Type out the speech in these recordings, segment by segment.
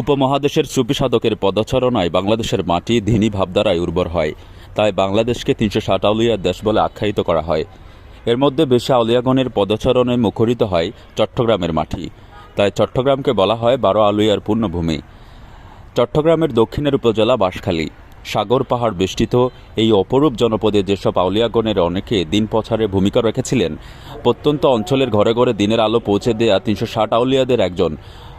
উপমহাদেশের সুফি সাধকের পদচারণায় বাংলাদেশের মাটি ধিনী ভাবধারায় উর্বর হয়। তাই বাংলাদেশকে তিনশো ষাট আউলিয়ার দেশ বলে আখ্যায়িত করা হয়। এর মধ্যে বেশি আউলিয়াগণের পদচারণে মুখরিত হয় চট্টগ্রামের মাটি। তাই চট্টগ্রামকে বলা হয় বারো আউলিয়ার পূর্ণভূমি। চট্টগ্রামের দক্ষিণের উপজেলা বাঁশখালী। সাগর পাহাড় বেষ্টিত এই অপরূপ জনপদে যেসব আউলিয়াগণের অনেকে দিন পছারে ভূমিকা রেখেছিলেন, প্রত্যন্ত অঞ্চলের ঘরে ঘরে দিনের আলো পৌঁছে দেয়া তিনশো ষাট আউলিয়াদের একজন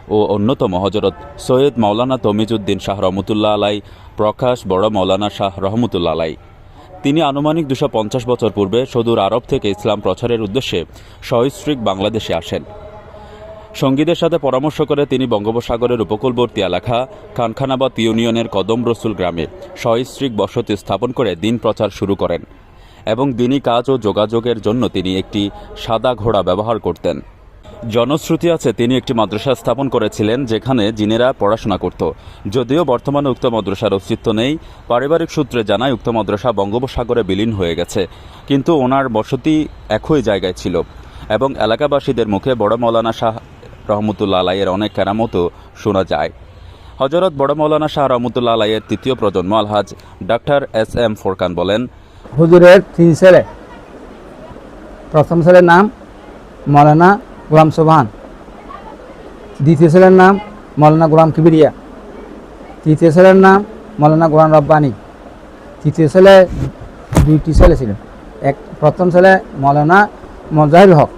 ও অন্যতম হজরত সৈয়দ মাওলানা তমিজুদ্দিন শাহ রহমতুল্লাহ আলাই, প্রকাশ বড় মাওলানা শাহ রহমতুল্লাহ আলাই। তিনি আনুমানিক দুশো পঞ্চাশ বছর পূর্বে সদূর আরব থেকে ইসলাম প্রচারের উদ্দেশ্যে সহিস্ট্রিক বাংলাদেশে আসেন। সঙ্গীদের সাথে পরামর্শ করে তিনি বঙ্গোপসাগরের উপকূলবর্তী এলাকা খানখানাবাদ ইউনিয়নের কদম রসুল গ্রামে সহিস্ট্রিক বসতি স্থাপন করে দিন প্রচার শুরু করেন এবং দিনই কাজ ও যোগাযোগের জন্য তিনি একটি সাদা ঘোড়া ব্যবহার করতেন। জনশ্রুতি আছে, তিনি একটি মাদ্রাসা স্থাপন করেছিলেন যেখানে জিনেরা পড়াশোনা করত। যদিও বর্তমানে উক্ত মাদ্রাসার অস্তিত্ব নেই, পারিবারিক সূত্রে জানায় উক্ত মাদ্রাসা বঙ্গোপসাগরে বিলীন হয়ে গেছে। কিন্তু ওনার বসতি একই জায়গায় ছিল এবং এলাকাবাসীদের মুখে বড় মৌলানা শাহ রহমতুল্লা আলাইয়ের অনেক কেরামতও শোনা যায়। হজরত বড় মৌলানা শাহ রহমতুল্লা আলাইয়ের তৃতীয় প্রজন্ম আলহাজ ডাক্তার এস এম ফোরকান বলেন, হুজুরের তিন ছেলে। প্রথম ছেলের নাম মৌলানা গোলাম সোবাহান। দ্বিতীয় ছেলের নাম মৌলানা গোলাম কিবিরিয়া। তৃতীয় ছেলের নাম মৌলানা গোলাম রব্বানি। তৃতীয় ছেলে দুইটি ছেলে ছিল। এক প্রথম ছেলে মৌলানা মজাহির হক।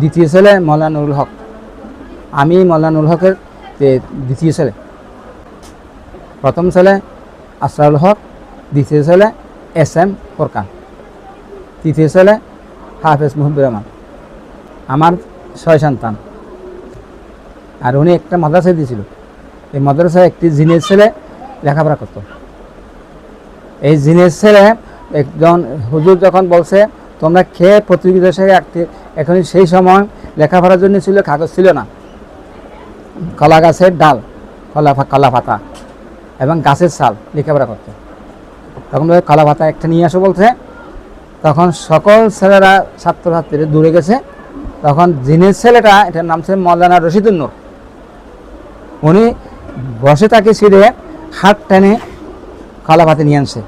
দ্বিতীয় ছেলে মৌলানা নুরুল হক। আমি মৌলানা নুরুল হকের দ্বিতীয় ছেলে। প্রথম ছেলে আসরারুল হক, দ্বিতীয় ছেলে এস এম ফোরকান তৃতীয় ছেলে হাফেজ মুহিবুর রহমান। আমার ছয় সন্তান। আর উনি একটা মাদ্রাসায় দিয়েছিল। এই মাদ্রাসায় একটি জিনের ছেলে লেখাপড়া করতো। এই জিনের ছেলে একজন হুজুর যখন বলছে, তোমরা খেয়ে প্রতিযোগিতার সাথে রাখতে এখন সেই সময় লেখাপড়ার জন্য ছিল, কাগজ ছিল না। কলা গাছের ডাল, কলা কলা পাতা এবং গাছের সাল লেখাপড়া করতো। তখন কলা পাতা একটা নিয়ে আসো বলছে। তখন সকল ছেলেরা, ছাত্রছাত্রীরা দূরে গেছে। তখন জিনের ছেলেটা, এটার নাম ছিল মৌলানা রশিদুন্নূর, উনি বসে তাকে ছিঁড়ে হাত টেনে কলা পাতে নিয়ে আনছে।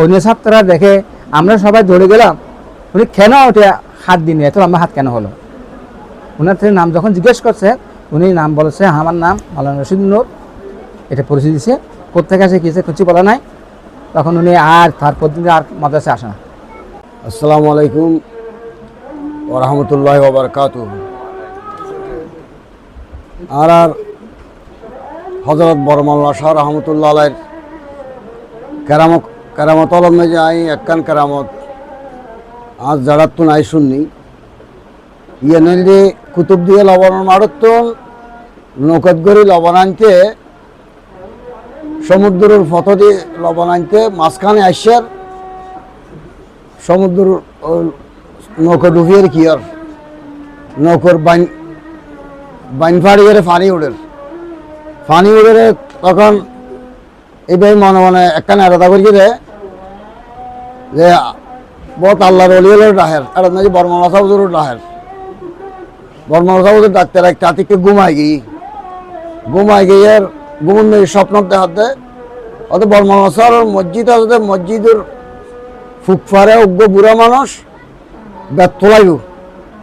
অন্য ছাত্ররা দেখে, আমরা সবাই দৌড়ে গেলাম। উনি, কেন ওটা হাত দিন এত আমার হাত কেন হলো? ওনার থেকে নাম যখন জিজ্ঞেস করছে, উনি নাম বলেছে, আমার নাম মৌলানা রশিদুন্নূর। এটা পরিচয় দিছে কোথেকে আসে কিসে কিছু বলা নাই। তখন উনি আর তারপর দিন আর মাদ্রাসে আসে না। আসসালামু আলাইকুম। রহমতুল্লাহ ওবরকাত আর আর হজরত বরমাল্লা শাহ রহমতুল্লাহ আলাইর কেরামত কেরামত আলমে যে আই একখান কেরামত, আজ তো নাই শুননি ইয়ে নইলে কুতুব দিয়ে লবণ মারত নৌকত গড়ি লবণ আনতে, সমুদ্রের ফটো দিয়ে লবণ আনতে, মাঝখানে আসছে সমুদ্র নৌকো ডুবিয়ে কি আর? নৌকোর বাইন বাইন করে ফানি উড়ের ফানি উড়ে তখন এইভাবে মনে মনে একখানে আলাদা করি দে যে বহুত আল্লাহর অলি হলো ডাহের। আর নাকি বর্মলা সাহুজুর ডাহের। বর্মলা সাহুজুর ডাক্তার একটা থেকে ঘুমাই গিয়ে। ঘুমাই গিয়ে ঘুমন স্বপ্ন দেখাতে। অত বর্মলা মসজিদ আছে, মসজিদের ফুকফারে অজ্ঞ বুড়া মানুষ। লাগব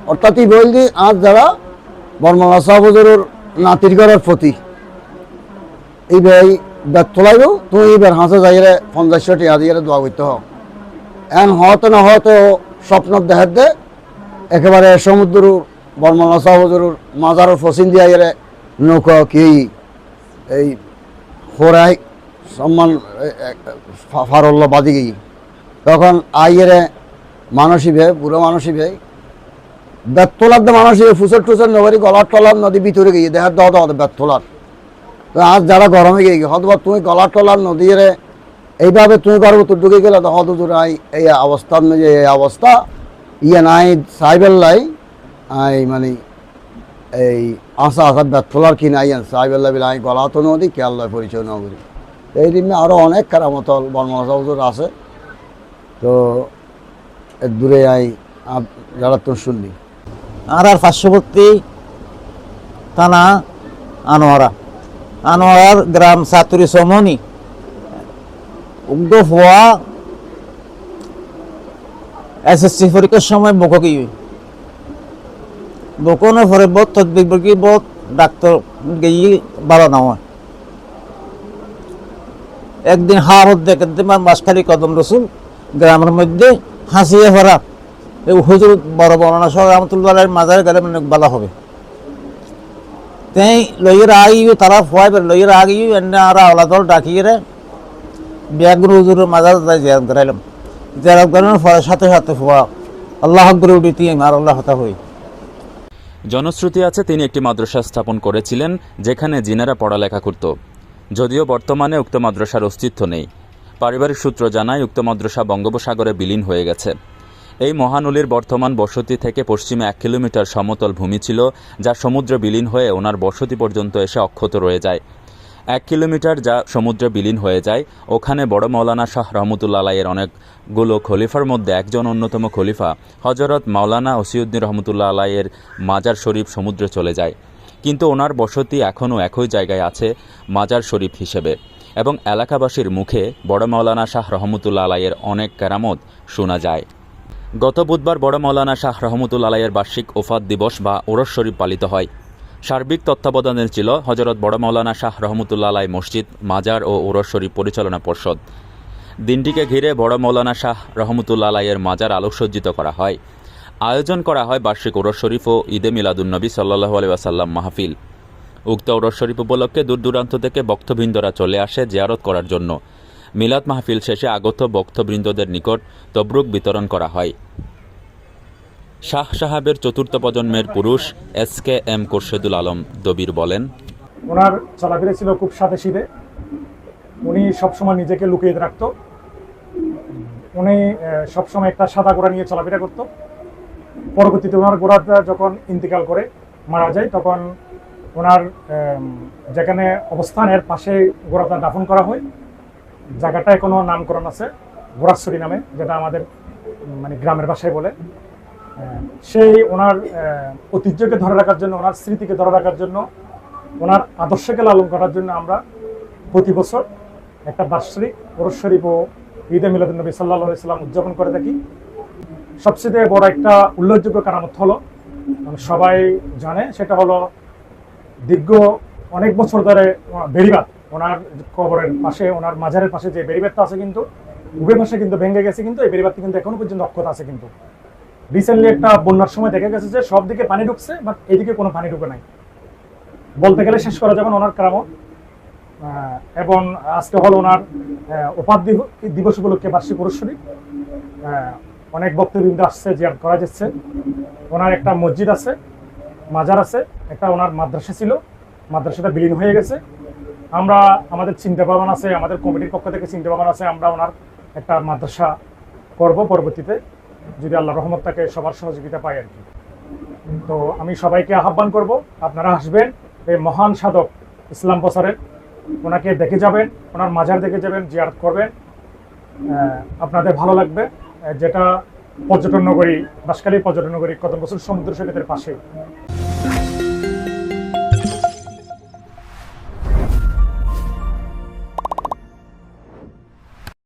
অর্থাৎ ই বলছি আজ যারা বর্মলা সাহজুরের নাতির ঘরের প্রতি এই ভাই লাগব তুমি এইবার হাসে যাইরে পঞ্চাশশো টিয়া দিয়ে দোয়া করতে হোক এন হয়তো না হয়তো স্বপ্ন দেখার দে, একেবারে সমুদ্র বর্মলা সাহজুরের মাজারের ফসিন দিয়ে আইরে নৌকা কি এই হোরাই সম্মান ফারল্লা বাদি গিয়ে তখন আইয়ের মানসিবে বুড়ো মানসিবে বেতলার দে মানসিবে ফুসর টুসর নগরী, গলার টলার নদী ভিতরে গিয়ে দেখার দাও দাও বেতলার। তো আজ যারা গরমে গিয়ে হয়তো তুমি গলার টলার নদীরে এইভাবে তুমি গর্ব তো ঢুকে গেলে, তো হয়তো তোর আই এই অবস্থার মধ্যে এই অবস্থা। ইয়ে নাই, সাইবেল লাই, আই মানে এই আশা আশা বেতলার কি নাই সাইবেল লাই গলা তো নদী, কেয়াল পরিচয় নগরী। এই দিনে আরও অনেক কারামতল বর্মা আছে। তো দূরে আই তো শুনলি আর আর পার্শ্ববর্তী থানা আনোয়ারা। আনোয়ারার গ্রাম সাতুরি সমনি উগ্র হওয়া এসএসসি পরীক্ষার সময় মুখকি দোকানে পরে বহুত তদবির বকি বহুত ডাক্তার গিয়ে ভালো না হয় একদিন হাওয়ার দেখতে মাসখালি কদম রসুল, গ্রামের মধ্যে হাসিয়ে ভরা। হুজুর বড় বর্ণনা সহ রহমতুল্লাহ মাজারে গেলে মানে বলা হবে। তাই লইয়ের আগিয়ে তারা ফয় লইয়ের আগিয়ে এনে আর আওলা দল ডাকিয়ে রে। ব্যাগুর হুজুরের মাজার তাই জিয়ারত করাইলাম। জিয়ারত করানোর পরে সাথে সাথে ফোয়া, আল্লাহ করে উঠি তুই আর আল্লাহ হতা হই। জনশ্রুতি আছে, তিনি একটি মাদ্রাসা স্থাপন করেছিলেন, যেখানে জিনারা পড়ালেখা করত। যদিও বর্তমানে উক্ত মাদ্রাসার অস্তিত্ব নেই। পারিবারিক সূত্র জানায়, উক্ত মাদ্রাসা বঙ্গোপসাগরে বিলীন হয়ে গেছে। এই মহানলীর বর্তমান বসতি থেকে পশ্চিমে এক কিলোমিটার সমতল ভূমি ছিল, যা সমুদ্রে বিলীন হয়ে ওনার বসতি পর্যন্ত এসে অক্ষত রয়ে যায়। এক কিলোমিটার যা সমুদ্রে বিলীন হয়ে যায়, ওখানে বড় মৌলানা শাহ রহমতুল্লা আলাইয়ের অনেকগুলো খলিফার মধ্যে একজন অন্যতম খলিফা হজরত মাওলানা ওসিউদ্দিন রহমতুল্লাহ আলাইয়ের মাজার শরীফ সমুদ্রে চলে যায়। কিন্তু ওনার বসতি এখনও একই জায়গায় আছে, মাজার শরীফ হিসেবে। এবং এলাকাবাসীর মুখে বড় মাওলানা শাহ রহমতুল্লা আলাইয়ের অনেক কেরামত শোনা যায়। গত বুধবার বড় মৌলানা শাহ রহমতুল আলাইয়ের বার্ষিক ওফাত দিবস বা ওরস শরীফ পালিত হয়। সার্বিক তত্ত্বাবধানে ছিল হজরত বড় মৌলানা শাহ রহমতুল্লা আলাই মসজিদ, মাজার ও ওরস শরীফ পরিচালনা পর্ষদ। দিনটিকে ঘিরে বড় মৌলানা শাহ রহমতুল্লা আলাইয়ের মাজার আলোকসজ্জিত করা হয়। আয়োজন করা হয় বার্ষিক ওরস শরীফ ও ঈদে মিলাদুন্নবী সাল্লাহ আলি ওয়াসাল্লাম মাহফিল। উক্ত ওরস শরীফ উপলক্ষে দূর দূরান্ত থেকে বক্তবৃন্দরা চলে আসে জিয়ারত করার জন্য। মিলাদ মাহফিল শেষে আগত বক্তবৃন্দদের নিকট তবরুক বিতরণ করা হয়। শাহ সাহাবের চতুর্থ প্রজন্মের পুরুষ S K M Khorshedul Alam Dabir বলেন, ওনার চলাফেরা ছিল খুব সাথে শীতে উনি সবসময় নিজেকে লুকিয়ে রাখতো। উনি সবসময় একটা সাদা ঘোড়া নিয়ে চলাফেরা করতো। পরবর্তীতে ওনার ঘোড়াটা যখন ইন্তিকাল করে মারা যায়, তখন ওনার যেখানে অবস্থানের পাশে ঘোড়াটা দাফন করা হয়, জায়গাটায় কোনো নামকরণ আছে ঘোড়াশ্বরী নামে, যেটা আমাদের মানে গ্রামের ভাষায় বলে। সেই ওনার ঐতিহ্যকে ধরে রাখার জন্য, ওনার স্মৃতিকে ধরে রাখার জন্য, ওনার আদর্শকে লালন করার জন্য আমরা প্রতি বছর একটা বার্ষিক ওরস শরীফ ও ঈদে মিলাদুলনবী সাল্লাহ সাল্লাম উদযাপন করে থাকি। সবচেয়ে বড় একটা উল্লেখযোগ্য কারামত হলো মানে সবাই জানে, সেটা হলো দীর্ঘ অনেক বছর ধরে বেড়িবাদ ওনার কবরের পাশে ওনার মাঝারের পাশে যে বেড়িবাদটা আছে কিন্তু উভয় পাশে কিন্তু ভেঙে গেছে কিন্তু এই বেড়িবাদটি কিন্তু এখনও পর্যন্ত অক্ষত আছে কিন্তু। রিসেন্টলি একটা বন্যার সময় দেখা গেছে যে সব দিকে পানি ঢুকছে বাট এদিকে কোনো পানি ঢুকে নাই। বলতে গেলে শেষ করা যাবে না ওনার আহ, এবং আজকে হল ওনার উপাধি দিবস উপলক্ষে বার্ষিক পুরস্কারী অনেক বক্তবৃন্দ আসছে জিয়ার করা যাচ্ছে। ওনার একটা মসজিদ আছে। মাজার আছে, একটা ওনার মাদ্রাসা ছিল, মাদ্রাসাটা বিলীন হয়ে গেছে। আমরা আমাদের চিন্তা ভাবনা আছে, আমাদের কমিটির পক্ষ থেকে চিন্তা ভাবনা আছে, আমরা ওনার একটা মাদ্রাসা করব পরবর্তীতে, যদি আল্লাহ রহমত তাকে সবার সহযোগিতা পাই আর কি। তো আমি সবাইকে আহ্বান করব, আপনারা আসবেন, এই মহান সাধক ইসলাম প্রচারের, ওনাকে দেখে যাবেন, ওনার মাজার দেখে যাবেন, জিয়ারত করবেন। আপনাদের ভালো লাগবে যেটা পর্যটন নগরী বাসকালী পর্যটন নগরী কত বছর সমুদ্র সৈকতের পাশে।